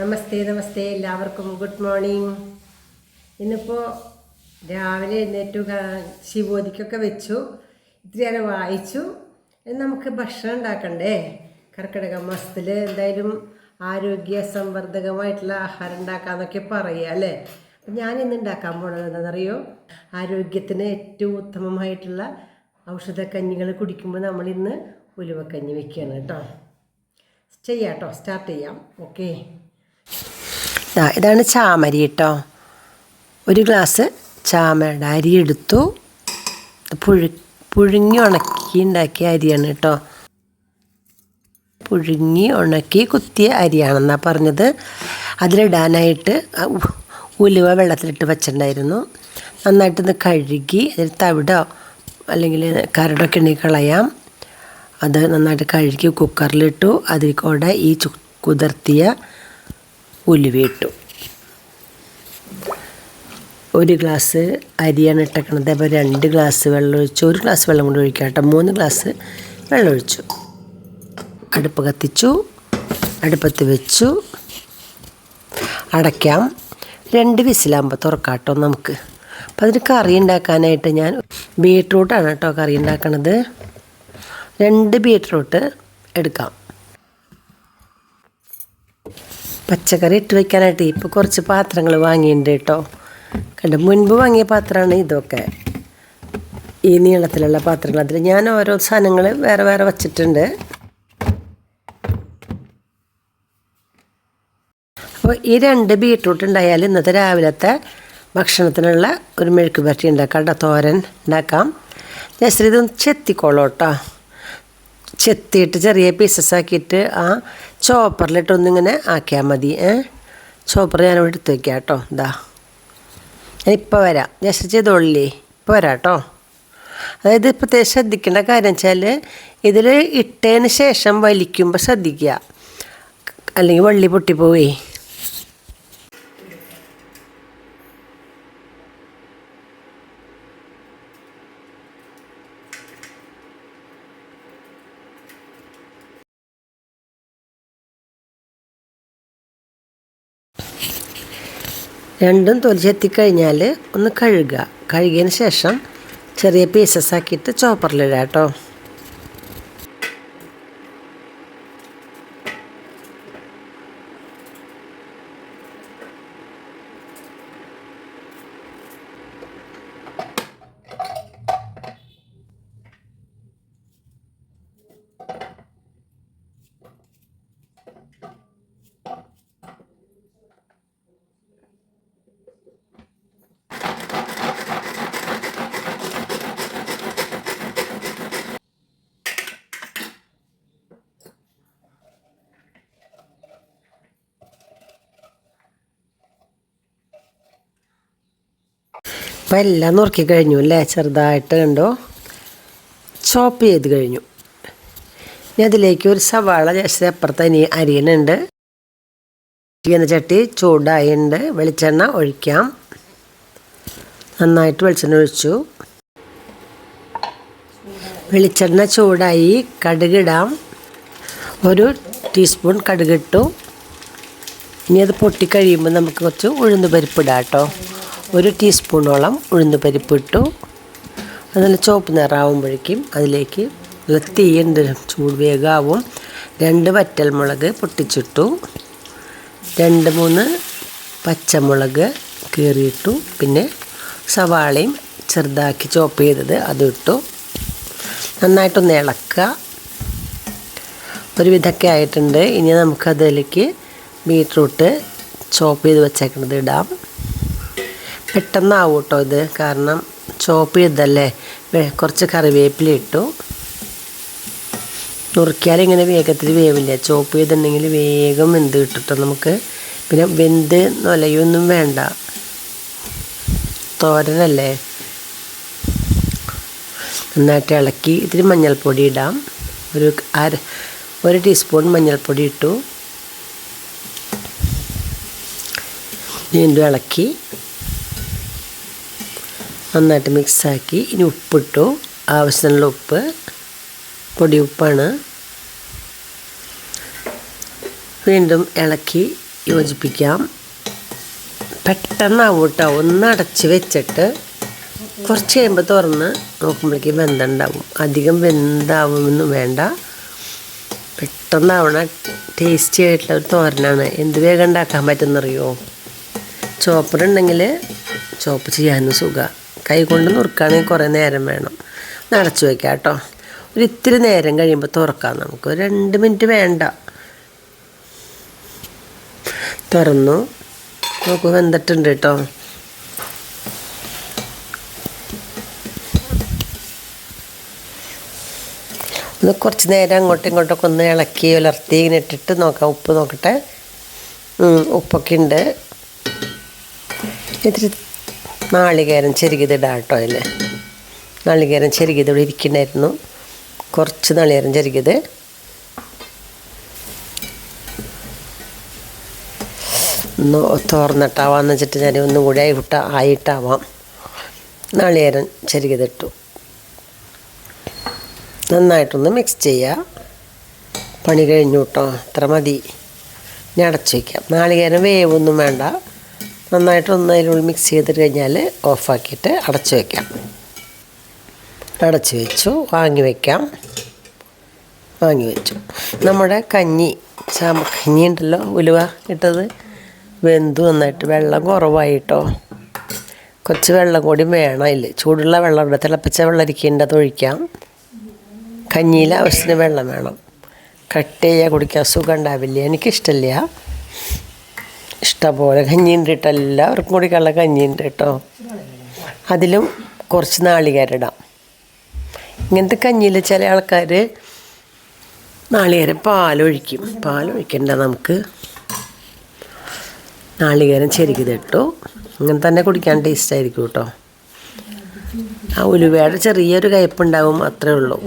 നമസ്തേ നമസ്തേ എല്ലാവർക്കും. Good morning ഇന്നിപ്പോൾ രാവിലെ എഴുന്നേറ്റു ശിവോദിക്കൊക്കെ വെച്ചു. ഇത്തിരി നേരം വായിച്ചു. നമുക്ക് ഭക്ഷണം ഉണ്ടാക്കണ്ടേ? കർക്കിടക മാസത്തിൽ എന്തായാലും ആരോഗ്യ സംവർദ്ധകമായിട്ടുള്ള ആഹാരം ഉണ്ടാക്കാമെന്നൊക്കെ പറയുക അല്ലേ? അപ്പം ഞാൻ ഇന്ന് ഉണ്ടാക്കാൻ പോണത് എന്താണെന്നറിയോ? ആരോഗ്യത്തിന് ഏറ്റവും ഉത്തമമായിട്ടുള്ള ഔഷധക്കഞ്ഞികൾ കുടിക്കുമ്പോൾ നമ്മളിന്ന് ഉലുവക്കഞ്ഞി വെക്കുകയാണ് കേട്ടോ. ചെയ്യാം കേട്ടോ സ്റ്റാർട്ട് ചെയ്യാം. ഓക്കെ ഇതാണ് ചാമരി കേട്ടോ. ഒരു ഗ്ലാസ് ചാമയുടെ അരി എടുത്തു. പുഴു പുഴുങ്ങി ഉണക്കി ഉണ്ടാക്കിയ അരിയാണ് കേട്ടോ. പുഴുങ്ങി ഉണക്കി കുത്തിയ അരിയാണെന്നാണ് പറഞ്ഞത്. അതിലിടാനായിട്ട് ഉലുവ വെള്ളത്തിലിട്ട് വെച്ചിട്ടുണ്ടായിരുന്നു. നന്നായിട്ടൊന്ന് കഴുകി അതിൽ തവിടോ അല്ലെങ്കിൽ കരടൊക്കെ ഉണ്ടെങ്കിൽ കളയാം. അത് നന്നായിട്ട് കഴുകി കുക്കറിലിട്ടു അതിൽ കൂടെ ഈ കുതിർത്തിയ ഉലുവയിട്ടു. ഒരു ഗ്ലാസ് അരിയാണ് ഇട്ടേക്കണത്. അപ്പോൾ രണ്ട് ഗ്ലാസ് വെള്ളം ഒഴിച്ചു. ഒരു ഗ്ലാസ് വെള്ളം കൂടി ഒഴിക്കാം കേട്ടോ. മൂന്ന് ഗ്ലാസ് വെള്ളം ഒഴിച്ചു. അടുപ്പ് കത്തിച്ചു. അടുപ്പത്ത് വെച്ചു. അടയ്ക്കാം. രണ്ട് വിസിലാകുമ്പോൾ തുറക്കാം കേട്ടോ നമുക്ക്. അപ്പോൾ അതിന് കറി ഉണ്ടാക്കാനായിട്ട് ഞാൻ ബീട്രൂട്ടാണ് കേട്ടോ കറി ഉണ്ടാക്കണത്. രണ്ട് ബീട്രൂട്ട് എടുക്കാം. പച്ചക്കറി ഇട്ട് വയ്ക്കാനായിട്ട് ഇപ്പോൾ കുറച്ച് പാത്രങ്ങൾ വാങ്ങിയിട്ടുണ്ട് കേട്ടോ. കണ്ട് മുൻപ് വാങ്ങിയ പാത്രമാണ് ഇതൊക്കെ. ഈ നീളത്തിലുള്ള പാത്രങ്ങൾ. അതിൽ ഞാൻ ഓരോ സാധനങ്ങൾ വേറെ വേറെ വച്ചിട്ടുണ്ട്. അപ്പോൾ ഈ രണ്ട് ബീട്രൂട്ട് ഉണ്ടായാൽ ഇന്നത്തെ രാവിലത്തെ ഭക്ഷണത്തിനുള്ള ഒരു മെഴുക്ക് പറ്റി ഉണ്ടാക്കാം. കേട്ടോ തോരൻ ഉണ്ടാക്കാം. ജസ്റ്റ് ഇതൊന്ന് ചെത്തിക്കോളൂ കേട്ടോ. ചെത്തിയിട്ട് ചെറിയ പീസസ് ആക്കിയിട്ട് ആ ചോപ്പറിലിട്ടൊന്നിങ്ങനെ ആക്കിയാൽ മതി ഏ? ചോപ്പർ ഞാനിവിടെ എടുത്ത് വയ്ക്കാം കേട്ടോ ഇതാ ഞാൻ ഇപ്പോൾ വരാം ജസ്റ്റ് ചെയ്തോളില്ലേ? ഇപ്പോൾ വരാം കേട്ടോ അതായത് പ്രത്യേകം ശ്രദ്ധിക്കേണ്ട കാര്യം വെച്ചാൽ ഇതിൽ ഇട്ടതിന് ശേഷം വലിക്കുമ്പോൾ ശ്രദ്ധിക്കുക അല്ലെങ്കിൽ വള്ളി പൊട്ടിപ്പോവേ. രണ്ടും തൊലിച്ചെത്തിക്കഴിഞ്ഞാൽ ഒന്ന് കഴുകുക. കഴുകിയതിന് ശേഷം ചെറിയ പീസസ് ആക്കിയിട്ട് ചോപ്പറിലിടാം കേട്ടോ അപ്പം എല്ലാം നുറുക്കി കഴിഞ്ഞു അല്ലേ? ചെറുതായിട്ട് കണ്ടോ? ചോപ്പ് ചെയ്ത് കഴിഞ്ഞു. ഇനി അതിലേക്ക് ഒരു സവാള ജസ്റ്റ് അപ്പുറത്ത് ഇനി അരിയനുണ്ട് എന്ന ചട്ടി ചൂടായുണ്ട് വെളിച്ചെണ്ണ ഒഴിക്കാം. നന്നായിട്ട് വെളിച്ചെണ്ണ ഒഴിച്ചു. വെളിച്ചെണ്ണ ചൂടായി കടുകിടാം. ഒരു ടീസ്പൂൺ കടുകിട്ടു. ഇനി അത് പൊട്ടിക്കഴിയുമ്പോൾ നമുക്ക് കുറച്ച് ഉഴുന്ന് പരിപ്പിടാം കേട്ടോ. ഒരു ടീസ്പൂണോളം ഉഴുന്ന് പരിപ്പ് ഇട്ടു അതിൽ ചുവപ്പ് നിറാവുമ്പോഴേക്കും അതിലേക്ക് തീയുണ്ട് ചൂട് വേഗാവും. രണ്ട് വറ്റൽമുളക് പൊട്ടിച്ചിട്ടു. രണ്ട് മൂന്ന് പച്ചമുളക് കീറിയിട്ടു. പിന്നെ സവാളയും ചെറുതാക്കി ചോപ്പ് ചെയ്തത് അതിട്ടു. നന്നായിട്ടൊന്ന് ഇളക്കുക ഒരു വിധമൊക്കെ ആയിട്ടുണ്ട്. ഇനി നമുക്കതിലേക്ക് ബീട്രൂട്ട് ചോപ്പ് ചെയ്ത് വെച്ചേക്കുന്നത് ഇടാം. പെട്ടെന്നാവും കേട്ടോ ഇത്. കാരണം ചോപ്പ് ചെയ്തല്ലേ കുറച്ച് കറിവേപ്പില ഇട്ടു. നുറുക്കിയാൽ ഇങ്ങനെ വേഗത്തിൽ വേവില്ല? ചോപ്പ് ചെയ്തിട്ടുണ്ടെങ്കിൽ വേഗം വെന്ത് കിട്ടിട്ടോ നമുക്ക്. പിന്നെ വെന്ത് നൊലയൊന്നും വേണ്ട. തോരനല്ലേ? നന്നായിട്ട് ഇളക്കി ഇത്തിരി മഞ്ഞൾപ്പൊടി ഇടാം. ഒരു അര ഒരു ടീസ്പൂൺ മഞ്ഞൾപ്പൊടി ഇട്ടു. വീണ്ടും ഇളക്കി. നന്നായിട്ട് മിക്സാക്കി. ഇനി ഉപ്പിട്ടു. ആവശ്യത്തിനുള്ള ഉപ്പ്. പൊടി ഉപ്പാണ്. വീണ്ടും ഇളക്കി യോജിപ്പിക്കാം. പെട്ടെന്നാവും കേട്ടോ ഒന്ന് അടച്ച് വെച്ചിട്ട് കുറച്ച് കഴിയുമ്പോൾ തുറന്ന് നോക്കുമ്പോഴേക്കും വെന്തുണ്ടാവും. അധികം വെന്താവുമെന്നും വേണ്ട. പെട്ടെന്നാവണ ടേസ്റ്റി ആയിട്ടുള്ള ഒരു തോരനാണ്. എന്ത് വേഗം ഉണ്ടാക്കാൻ പറ്റുന്നറിയോ? ചോപ്പറുണ്ടെങ്കിൽ ചോപ്പ് ചെയ്യാനും സുഖം. കൈ കൊണ്ട് നുറുക്കുകയാണെങ്കിൽ കുറേ നേരം വേണം. നടച്ചു വയ്ക്കാം കേട്ടോ. ഒരു ഇത്തിരി നേരം കഴിയുമ്പോൾ തുറക്കാം നമുക്ക്. ഒരു രണ്ട് മിനിറ്റ് വേണ്ട. തുറന്നു. നോക്കൂ വെന്തിട്ടുണ്ട് കേട്ടോ. ഒന്ന് കുറച്ച് നേരം അങ്ങോട്ടും ഇങ്ങോട്ടൊക്കെ ഒന്ന് ഇളക്കി ഉലർത്തി ഇങ്ങനെ ഇട്ടിട്ട് നോക്കാം. ഉപ്പ് നോക്കട്ടെ. ഉപ്പൊക്കെ ഉണ്ട്. ഇത്തിരി നാളികേരം ചെരുകിതിടാം കേട്ടോ അതിൽ നാളികേരം ചെരുകിത് ഇവിടെ ഇരിക്കണ്ടായിരുന്നു കുറച്ച് നാളികേരം ചെരുകിത് ഒന്ന് തോർന്നിട്ടാവാന്ന് വെച്ചിട്ട് ഞാൻ ഒന്നും കൂടി ആയിട്ട ആയിട്ടാവാം. നാളികേരം ചെരുകിതിട്ടു നന്നായിട്ടൊന്ന് മിക്സ് ചെയ്യുക പണി കഴിഞ്ഞു കേട്ടോ അത്ര മതി. ഇനി അടച്ചു വയ്ക്കാം നാളികേരം വേവൊന്നും വേണ്ട. നന്നായിട്ടൊന്ന് അതിൽ മിക്സ് ചെയ്തിട്ട് കഴിഞ്ഞാൽ ഓഫാക്കിയിട്ട് അടച്ച് വയ്ക്കാം അടച്ച് വെച്ചു വാങ്ങി വയ്ക്കാം വാങ്ങി വെച്ചു. നമ്മുടെ കഞ്ഞി ചാമ കഞ്ഞി ഉണ്ടല്ലോ ഉലുവ ഇട്ടത്. വെന്തു നന്നായിട്ട് വെള്ളം കുറവായിട്ടോ. കുറച്ച് വെള്ളം കൂടി വേണം അതിൽ ചൂടുള്ള വെള്ളം ഇവിടെ തിളപ്പിച്ച വെള്ളം ഇരിക്കേണ്ടത് അത് ഒഴിക്കാം. കഞ്ഞിയിൽ ആവശ്യത്തിന് വെള്ളം വേണം. കട്ട് ചെയ്യാൻ കുടിക്കാൻ സുഖം ഉണ്ടാവില്ല? എനിക്കിഷ്ടമില്ല. ഇഷ്ടംപോലെ കഞ്ഞിയുണ്ട് കേട്ടോ എല്ലാവർക്കും കൂടി കള്ള കഞ്ഞിയുണ്ട് കേട്ടോ. അതിലും കുറച്ച് നാളികേരിടാം. ഇങ്ങനത്തെ കഞ്ഞിയിൽ ചില ആൾക്കാർ നാളികേരം പാലൊഴിക്കും. പാലൊഴിക്കണ്ട നമുക്ക്. നാളികേരം ചെരുകിതിട്ടു ഇങ്ങനെ തന്നെ കുടിക്കാൻ ടേസ്റ്റ് ആയിരിക്കും കേട്ടോ. ആ ഉലുവയുടെ ചെറിയൊരു കയ്പുണ്ടാവും അത്രേ ഉള്ളൂ.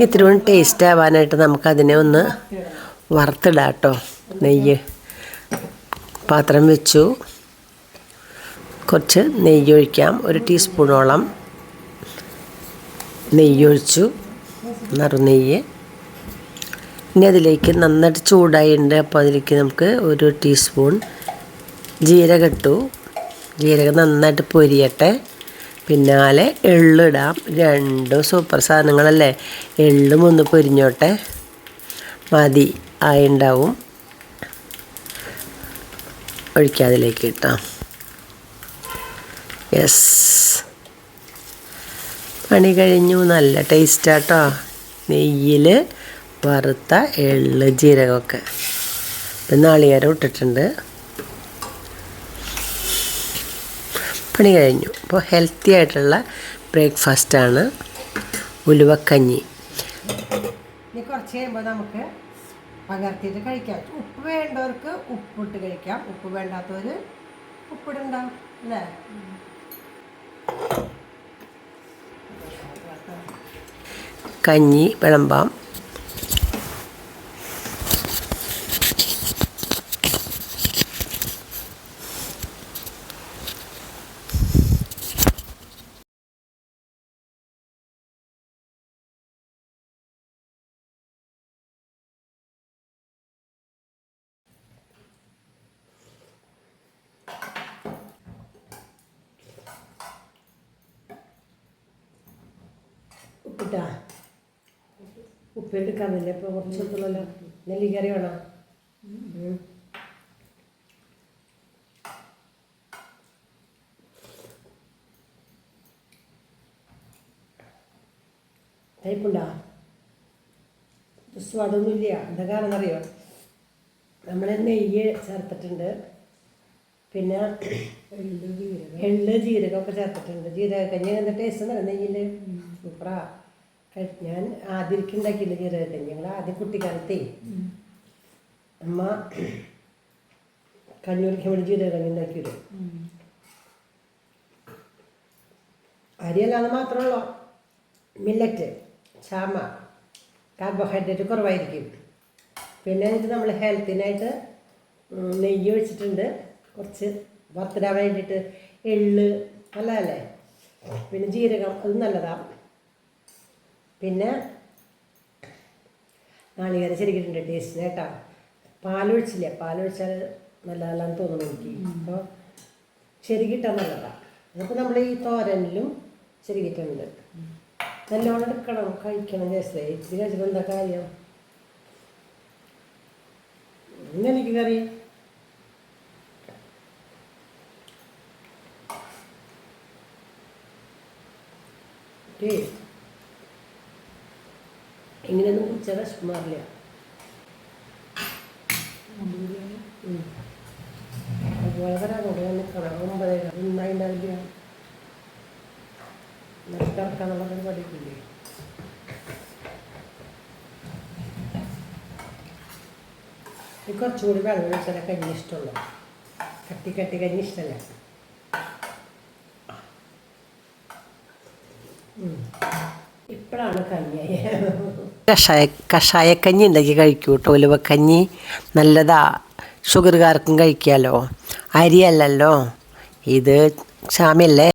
ഇത്തിരി കൂടി ടേസ്റ്റ് ആവാനായിട്ട് നമുക്കതിനെ ഒന്ന് വറുത്തിടാം കേട്ടോ. നെയ്യ്. പാത്രം വെച്ചു. കുറച്ച് നെയ്യൊഴിക്കാം. ഒരു ടീസ്പൂണോളം നെയ്യൊഴിച്ചു. നറുനെയ്യ്. ഇനി അതിലേക്ക് നന്നായിട്ട് ചൂടായിട്ടുണ്ട്. അപ്പോൾ അതിലേക്ക് നമുക്ക് ഒരു ടീസ്പൂൺ ജീരകം ഇട്ടു ജീരകം നന്നായിട്ട് പൊരിയട്ടെ. പിന്നാലെ എള്ളിടാം. രണ്ടും സൂപ്പർ സാധനങ്ങളല്ലേ? എള്ളും ഒന്ന് പൊരിഞ്ഞോട്ടെ. മതി. ആയിണ്ടാവും. ഒഴിക്കാം അതിലേക്ക് കേട്ടോ. യെസ് പണി കഴിഞ്ഞു. നല്ല ടേസ്റ്റാട്ടോ നെയ്യിൽ വറുത്ത എള്ള് ജീരകമൊക്കെ. ഇപ്പം നാളികേരം ഇട്ടിട്ടുണ്ട്. പണി കഴിഞ്ഞു. അപ്പോൾ ഹെൽത്തി ആയിട്ടുള്ള ബ്രേക്ക്ഫാസ്റ്റാണ് ഉലുവക്കഞ്ഞി. കുറച്ച് കഴിയുമ്പോൾ നമുക്ക് പകർത്തിയിട്ട് കഴിക്കാം. ഉപ്പ് വേണ്ടവർക്ക് ഉപ്പിട്ട് കഴിക്കാം. ഉപ്പ് വേണ്ടാത്തവർ ഉപ്പിടണ്ട അല്ലേ? കഞ്ഞി വിളമ്പാം. ഉപ്പിട്ടാ? ഉപ്പിട്ടെടുക്കാന്നില്ല ഇപ്പോൾ കുറച്ച് ഉപ്പുള്ളല്ലോ നെല്ലിക്കറി വേണോ? ഉം. ടൈപ്പുണ്ടോ സ്വാദൊന്നുമില്ല. എന്താ കാരണം അറിയോ നമ്മൾ നെയ്യ് ചേർത്തിട്ടുണ്ട്. പിന്നെ എള്ള് ജീരകമൊക്കെ ചേർത്തിട്ടുണ്ട്. ജീരകക്കഞ്ഞി എന്താ ടേസ്റ്റ് ഉണ്ടോ നെയ്യിൽ സൂപ്പറാ. ഞാൻ ആദ്യം ഉണ്ടാക്കിയില്ല ഞങ്ങൾ ആദ്യം കുട്ടിക്കാലത്തേ അമ്മ കുടിക്കാൻ വേണ്ടി ജീരകക്കഞ്ഞി ഉണ്ടാക്കിയിടും അരിയല്ലാതെ മാത്രമുള്ളൂ മില്ലറ്റ് ചാമ കാർബോഹൈഡ്രേറ്റ് കുറവായിരിക്കും. പിന്നെ ഇത് നമ്മൾ ഹെൽത്തിനായിട്ട് നെയ്യ് ഒഴിച്ചിട്ടുണ്ട്. കുറച്ച് വറുത്തിടാൻ വേണ്ടിയിട്ട് എള്ള് നല്ലതല്ലേ? പിന്നെ ജീരകം അത് നല്ലതാണ് പിന്നെ നാളികേരം ശരിക്കിട്ടുണ്ട് ടേസ്റ്റിന് കേട്ടോ. പാലൊഴിച്ചില്ല? പാലൊഴിച്ചാൽ നല്ല നല്ലതാന്ന് തോന്നുന്നു എനിക്ക്. അപ്പോൾ ചെറുകിട്ടാൽ നല്ലതാണ് അപ്പോൾ നമ്മൾ ഈ തോരനിലും ചെറുകിട്ടുണ്ട് നല്ലോണം എടുക്കണം കഴിക്കണം ജസ്റ്റ് ഇത്തിരി കഴിച്ചപ്പോൾ എന്താ കാര്യം? ഇന്ന് എനിക്ക് കറി. ഏയ് ഇങ്ങനെയൊന്നും കുടിച്ചാൽ വിശപ്പ് മാറില്ല. ഉം. അതുപോലെ കൊണ്ട് ഞാൻ നിൽക്കണം ഒമ്പത് ഈ കുറച്ചുകൂടി വെള്ളം ഒഴിച്ചാൽ കഞ്ഞി ഇഷ്ടമുള്ളൂ. കട്ടി കട്ടി കഞ്ഞി ഇഷ്ടമല്ല? ഇപ്പോഴാണ് കഞ്ഞിയായ കഷായ കഷായക്കഞ്ഞി ഉണ്ടാക്കി കഴിക്കൂ കേട്ടോ ഉലുവക്കഞ്ഞി നല്ലതാ. ഷുഗറുകാർക്കും കഴിക്കാമല്ലോ അരിയല്ലല്ലോ. ഇത് ക്ഷാമയല്ലേ